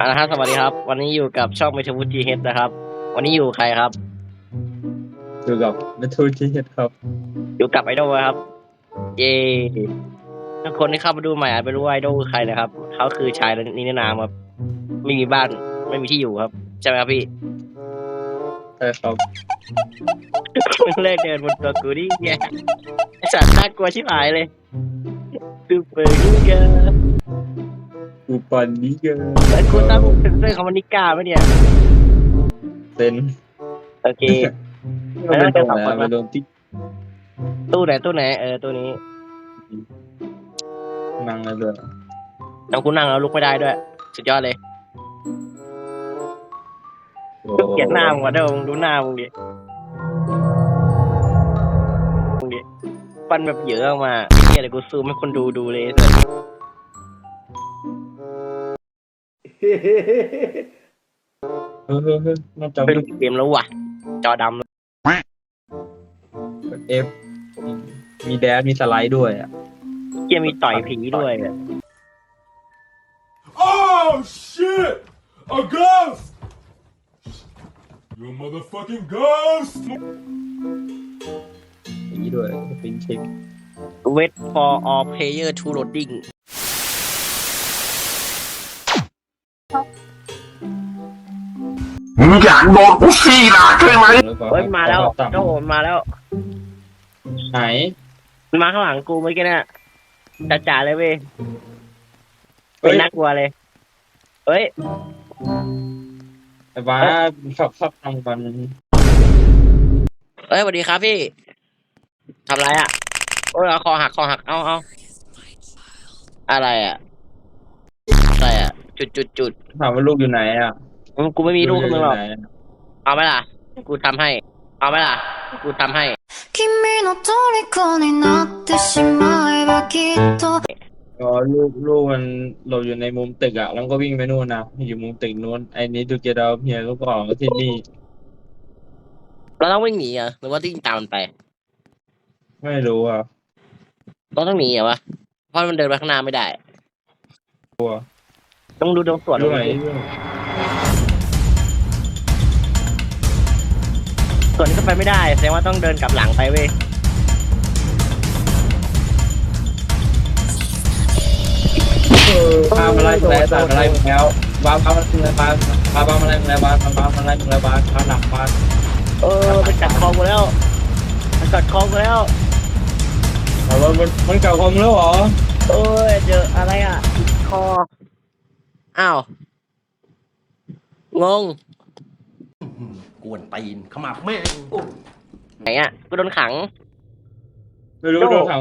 อ่าฮะสวัสดีครับ วันนี้อยู่กับช่องเมท a วุจีเฮดนะครับ วันนี้อยู่ใครครับ อยู่กับเมทูที่เฮ็ดครับ อยู่กับไอดอลครับ เย้ทุกคนที่เข้ามาดูใหม่อาจไม่รู้ว่าไอดอลคือใครนะครับ เขาคือชายนิรนามครับ ไม่มีบ้านไม่มีที่อยู่ครับ ใช่ไหมครับพี่ใช่ครับเลิกเดินบนตัวกูดิแย่ไอสัตว์น่ากลัวชิบหายเลยซูเปอร์นิเก อร์กูปันนี้เกินแล้วคุณตั้งเป็นเสื้อคอมมานิก้าไหมเนี่ย เซ็นโอเคมันเป็นตรงไหนอะไปโดนติ๊กตู้ไหนตู้ไหนเออตู้นี้ นั่งแล้วด้วยแล้วคุณนั่งแล้วลุกไม่ได้ด้วย สุดยอดเลยโอ้เกลียดหน้ามึงว่ะเด้อมึงดูหน้ามึงดิมึงดิฟันแบบเหยอะออกมาไอ้เฮียอะไรกูซูมให้คนดูดูเลย เออเออเออน่าจะเป็นเกมแล้วว่ะ จอดำเลยเอฟมีแดดมีสไลด์ด้วยอะเฮียมีต่อยผีด้วยอะ Oh shit! A ghost! You motherfucking ghost! มีด้วยเป็นเช็ค wait for all player to loading มึงอยากโดนกูซี่หนักใช่ไหมหรือเปล่าเฮ้ยมาแล้วต่โจ้โหมันมาแล้วไหนมันมาข้างหลังกูเมื่อกี้เนี่ยจ่าๆเลยเว้ยเฮ้เป็นยน่ากลัวเลยเฮ้ยไอ้บ้าขับขับทำกันเอ้ยสวัสดีครับพี่ทำไรอะโอ้ยเอาคอหักคอหักเอาเอาอะไรอะอะไรอะ จุดจุดจุด ถามว่าลูกอยู่ไหนอ่ะ อืมกูไม่มีลูกกับมึงหรอก ยู่ไนอะ เอาไหมล่ะ กูทำให้ เอาไหมล่ะ กูทำให้ 君の虜になってしまえばきっと อ๋อลูกลูกมันหลบอยู่ในมุมตึกอ่ะแล้วก็วิ่งไปนู่นนะอยู่มุมตึกนู้นไอ้นี้ดูเกดาเฮียก็บอกว่าที่นี่ เราต้องวิ่งหนีเหรอหรือว่าวิ่งตามมันไป ไม่รู้อ่ะ เราต้องหนีเหรอวะเพราะมันเดินไปข้างหน้าไม่ได้ ต้องดูตรงส่วนด้วยส่วนนี้ก็ไปไม่ได้แสดงว่าต้องเดินกลับหลังไปเว้ยพามาไล่มึงแล้วพามาไล่มึงแล้วบ้าพามาไล่มึงแล้วบ้าพาบ้ามาไล่มึงแล้วบ้าพาบ้ามาไล่มึงแล้วบ้าพาหนักบ้าเออมันกัดคอกูแล้วมันกัดคอกูแล้วแต่ว่ามันมันเก่าคอมแล้วเหรอเอ้ยเจออะไรอะคอ อ้าว งง กวนตีนขมับแม่ง ไหนอะกูโดนขัง ไม่รู้โจ้โดนขัง